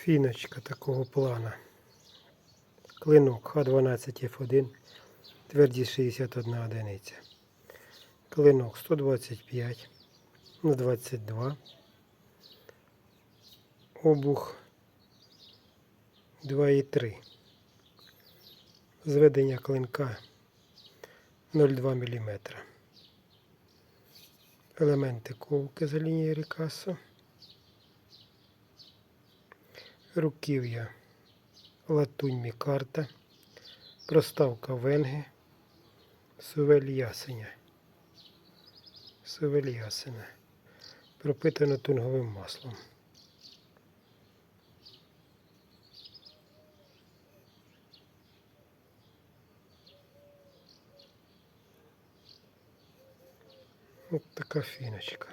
Фіночка такого плана. Клинок Х12F1, твердість 61 одиниця. Клинок 125 на 22. Обух 2,3. Зведення клинка 0,2 мм. Елементи ковки за лінією Рікасо. Руків'я латунь мікарта. Проставка венги. Сувель ясеня. Сувель ясеня. Пропитано тунговим маслом. Ось така фіночка.